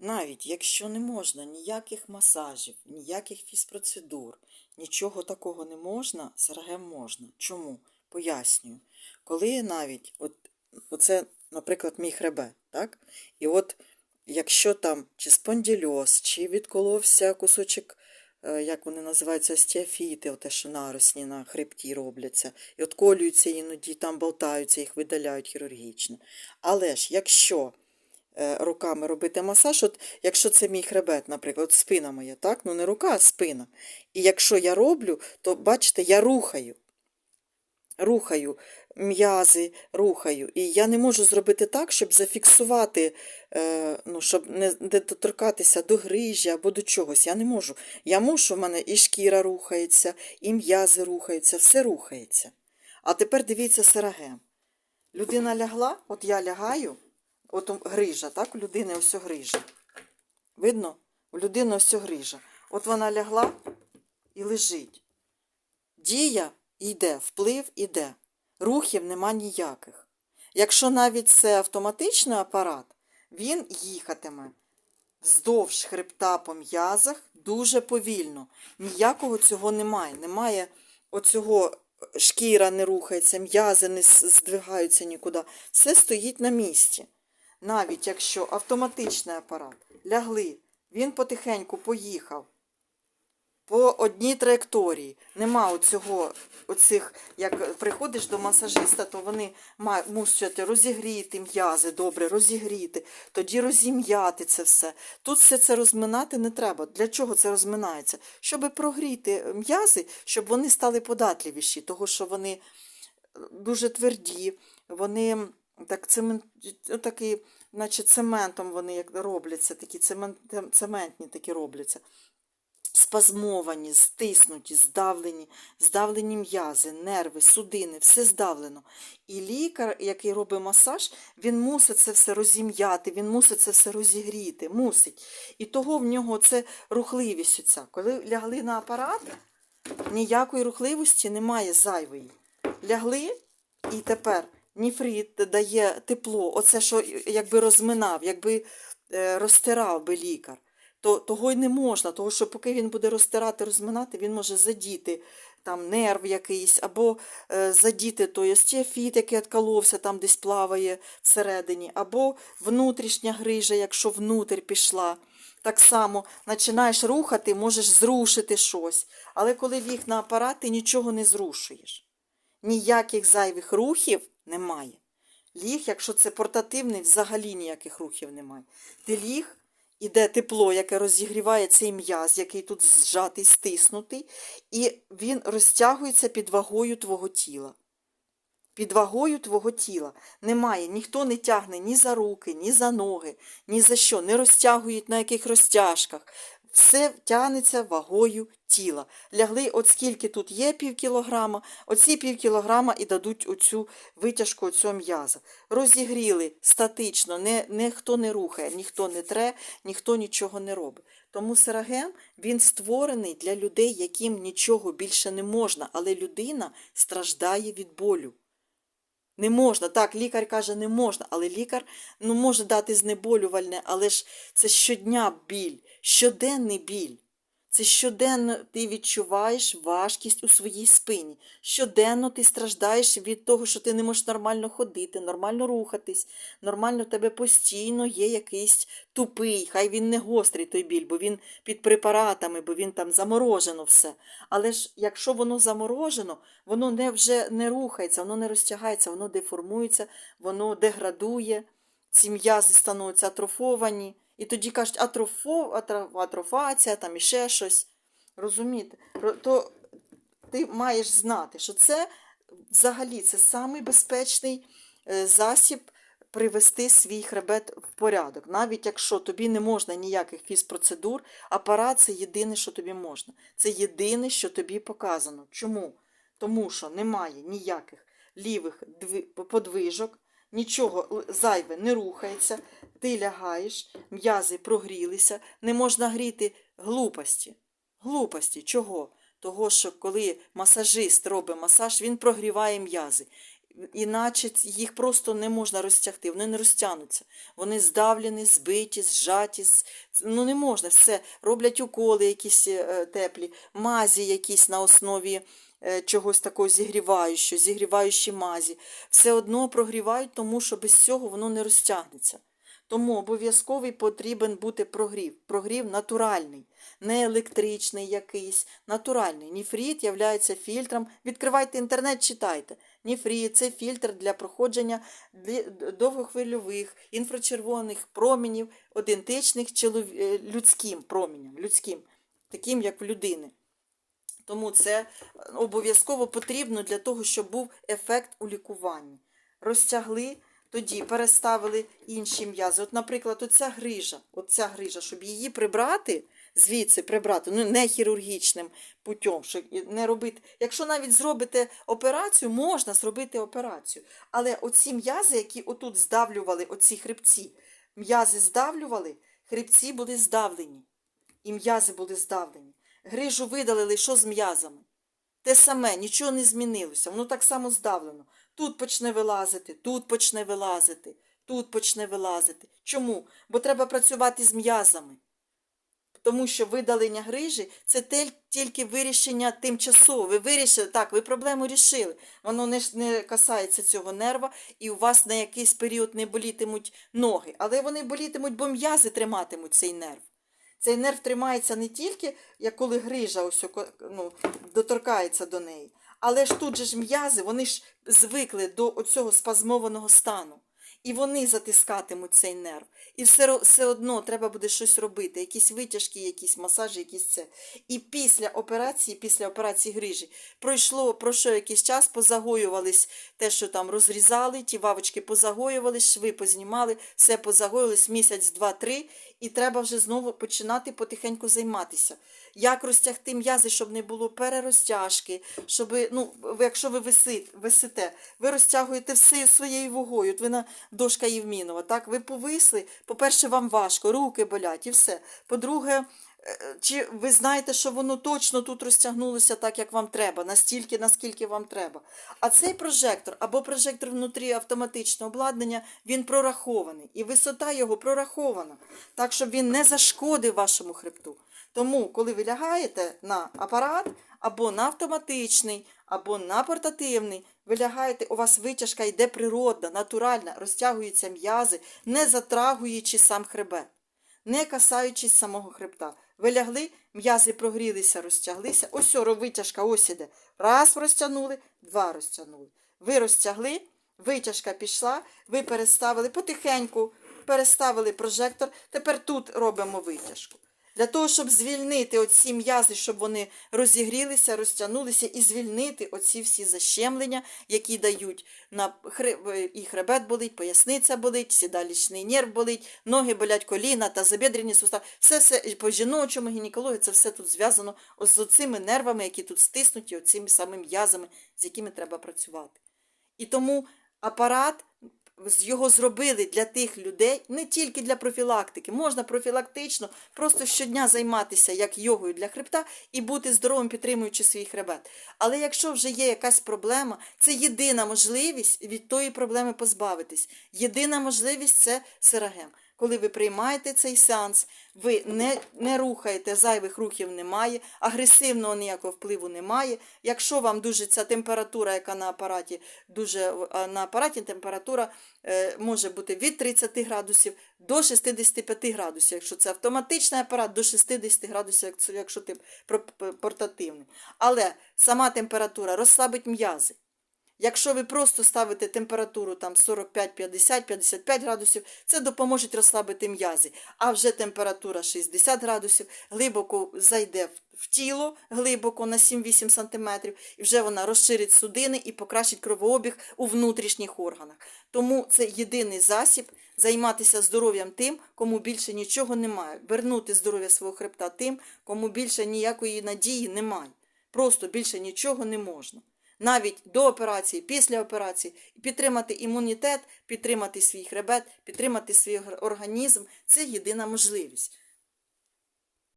навіть якщо не можна ніяких масажів, ніяких фізпроцедур, нічого такого не можна, саргем можна. Чому? Пояснюю. Коли навіть, от, оце, наприклад, мій хребет, так? І от якщо там чи спондильоз, чи відколовся кусочок, е, як вони називаються, остеофіти, те, що наросні на хребті робляться, і отколюються іноді, там болтаються, їх видаляють хірургічно. Але ж якщо руками робити масаж, от якщо це мій хребет, наприклад, спина моя, так? Ну не рука, а спина. І якщо я роблю, то бачите, я рухаю. Рухаю м'язи, рухаю. І я не можу зробити так, щоб зафіксувати, е, ну, щоб не не доторкатися до грижі або до чогось. Я не можу. Я мушу, в мене і шкіра рухається, і м'язи рухаються, все рухається. А тепер дивіться сарагем. Людина лягла, от я лягаю, от грижа, так, у людини ось грижа. Видно? У людини ось грижа. От вона лягла і лежить. Дія йде, вплив іде. Рухів нема ніяких. Якщо навіть це автоматичний апарат, він їхатиме вздовж хребта по м'язах дуже повільно. Ніякого цього немає. Немає оцього шкіра не рухається, м'язи не здвигаються нікуди. Все стоїть на місці. Навіть якщо автоматичний апарат лягли, він потихеньку поїхав по одній траєкторії. Нема оцього, оцих, як приходиш до масажиста, то вони мусять розігріти м'язи, добре, розігріти, тоді розім'яти це все. Тут все це розминати не треба. Для чого це розминається? Щоб прогріти м'язи, щоб вони стали податливіші, того що вони дуже тверді, вони так цемент, такі, наче цементом вони як робляться, такі цемент, цементні такі робляться спазмовані, стиснуті, здавлені, здавлені м'язи, нерви, судини, все здавлено. І лікар, який робить масаж, він мусить це все розім'яти, він мусить це все розігріти, мусить. І того в нього це рухливість оця. Коли лягли на апарат, ніякої рухливості немає зайвої. Лягли і тепер ніфрит дає тепло, оце що якби розминав, якби е, розтирав би лікар то того й не можна, того що поки він буде розтирати, розминати, він може задіти там нерв якийсь, або е, задіти той остеофіт, який отколовся, там десь плаває всередині, або внутрішня грижа, якщо внутрь пішла. Так само починаєш рухати, можеш зрушити щось. Але коли ліг на апарат, ти нічого не зрушуєш. Ніяких зайвих рухів немає. Ліг, якщо це портативний, взагалі ніяких рухів немає. Ти ліг, іде тепло, яке розігріває цей м'яз, який тут зжатий, стиснутий, і він розтягується під вагою твого тіла. Під вагою твого тіла немає, ніхто не тягне ні за руки, ні за ноги, ні за що, не розтягують на яких розтяжках. Все тягнеться вагою тіла. Лягли, от скільки тут є пів кілограма, оці пів кілограма і дадуть оцю витяжку оцього м'яза. Розігріли статично, не, ніхто не рухає, ніхто не тре, ніхто нічого не робить. Тому сераген він створений для людей, яким нічого більше не можна, але людина страждає від болю. Не можна. Так, лікар каже, не можна, але лікар ну, може дати знеболювальне, але ж це щодня біль, щоденний біль. Це щоденно ти відчуваєш важкість у своїй спині. Щоденно ти страждаєш від того, що ти не можеш нормально ходити, нормально рухатись, нормально в тебе постійно є якийсь тупий, хай він не гострий той біль, бо він під препаратами, бо він там заморожено все. Але ж якщо воно заморожено, воно не вже не рухається, воно не розтягається, воно деформується, воно деградує, ці м'язи становляться атрофовані. І тоді кажуть, атрофо, атро- атрофація, там іще щось. Розумієте? То ти маєш знати, що це взагалі це самий безпечний е, засіб привести свій хребет в порядок. Навіть якщо тобі не можна ніяких фізпроцедур, апарат це єдине, що тобі можна. Це єдине, що тобі показано. Чому? Тому що немає ніяких лівих подвижок, нічого зайве не рухається, ти лягаєш, м'язи прогрілися, не можна гріти глупості. Глупості. Чого? Того, що коли масажист робить масаж, він прогріває м'язи. іначе їх просто не можна розтягти, вони не розтягнуться. Вони здавлені, збиті, зжаті. Ну не можна все. Роблять уколи якісь е, теплі, мазі якісь на основі е, чогось такого зігріваючого, зігріваючі мазі. Все одно прогрівають, тому що без цього воно не розтягнеться. Тому обов'язковий потрібен бути прогрів. Прогрів натуральний, не електричний якийсь, натуральний. Ніфріт є фільтром. Відкривайте інтернет, читайте. Ніфріт це фільтр для проходження довгохвильових інфрачервоних промінів, ідентичних е, людським проміням, людським, таким як в людини. Тому це е, обов'язково потрібно для того, щоб був ефект у лікуванні. Розтягли, тоді переставили інші м'язи. От, наприклад, оця грижа, оця грижа, щоб її прибрати, звідси прибрати, ну не хірургічним путем, щоб не робити. Якщо навіть зробите операцію, можна зробити операцію. Але оці м'язи, які отут здавлювали, оці хребці, м'язи здавлювали, хребці були здавлені. І м'язи були здавлені. Грижу видалили, що з м'язами? Те саме, нічого не змінилося, воно так само здавлено. Тут почне вилазити, тут почне вилазити, тут почне вилазити. Чому? Бо треба працювати з м'язами. Тому що видалення грижі це тільки вирішення тимчасове. Ви вирішили, так, ви проблему рішили. Воно не, не касається цього нерва, і у вас на якийсь період не болітимуть ноги. Але вони болітимуть, бо м'язи триматимуть цей нерв. Цей нерв тримається не тільки, як коли грижа ось, ну, доторкається до неї, але ж тут же ж м'язи, вони ж звикли до оцього спазмованого стану. І вони затискатимуть цей нерв. І все, все одно треба буде щось робити, якісь витяжки, якісь масажі, якісь це. І після операції, після операції грижі, пройшло, пройшов якийсь час, позагоювались те, що там розрізали, ті вавочки позагоювались, шви познімали, все позагоювались місяць, два-три, і треба вже знову починати потихеньку займатися. Як розтягти м'язи, щоб не було перерозтяжки, щоб, ну, якщо ви виси, висите, ви розтягуєте все своєю вагою. От ви на дошка Євмінова, так? Ви повисли, по-перше, вам важко, руки болять і все. По-друге, чи ви знаєте, що воно точно тут розтягнулося так, як вам треба, настільки, наскільки вам треба. А цей прожектор або прожектор внутрі автоматичного обладнання, він прорахований. І висота його прорахована, так, щоб він не зашкодив вашому хребту. Тому, коли ви лягаєте на апарат, або на автоматичний, або на портативний, ви лягаєте, у вас витяжка йде природна, натуральна, розтягуються м'язи, не затрагуючи сам хребет, не касаючись самого хребта. Ви лягли, м'язи прогрілися, розтяглися. Ось витяжка, ось іде. Раз розтягнули, два розтягнули. Ви розтягли, витяжка пішла, ви переставили потихеньку, переставили прожектор. Тепер тут робимо витяжку. Для того, щоб звільнити оці м'язи, щоб вони розігрілися, розтягнулися і звільнити оці всі защемлення, які дають на хре- і хребет болить, поясниця болить, сідалічний нерв болить, ноги болять, коліна та забідрені сустави. Все все по жіночому гінекології, це все тут зв'язано з цими нервами, які тут стиснуті, оцими самими м'язами, з якими треба працювати. І тому апарат його зробили для тих людей, не тільки для профілактики. Можна профілактично просто щодня займатися як йогою для хребта і бути здоровим, підтримуючи свій хребет. Але якщо вже є якась проблема, це єдина можливість від тої проблеми позбавитись. Єдина можливість це серагем. Коли ви приймаєте цей сеанс, ви не, не рухаєте, зайвих рухів немає, агресивного ніякого впливу немає. Якщо вам дуже ця температура, яка на апараті, дуже на апараті температура е, може бути від 30 градусів до 65 градусів, якщо це автоматичний апарат, до 60 градусів, якщо- якщо ти портативний. Але сама температура розслабить м'язи. Якщо ви просто ставите температуру там 45, 50, 55 градусів, це допоможе розслабити м'язи. А вже температура 60 градусів глибоко зайде в- тіло, глибоко на 7-8 сантиметрів, і вже вона розширить судини і покращить кровообіг у внутрішніх органах. Тому це єдиний засіб займатися здоров'ям тим, кому більше нічого немає. Вернути здоров'я свого хребта тим, кому більше ніякої надії немає. Просто більше нічого не можна навіть до операції, після операції, підтримати імунітет, підтримати свій хребет, підтримати свій організм це єдина можливість.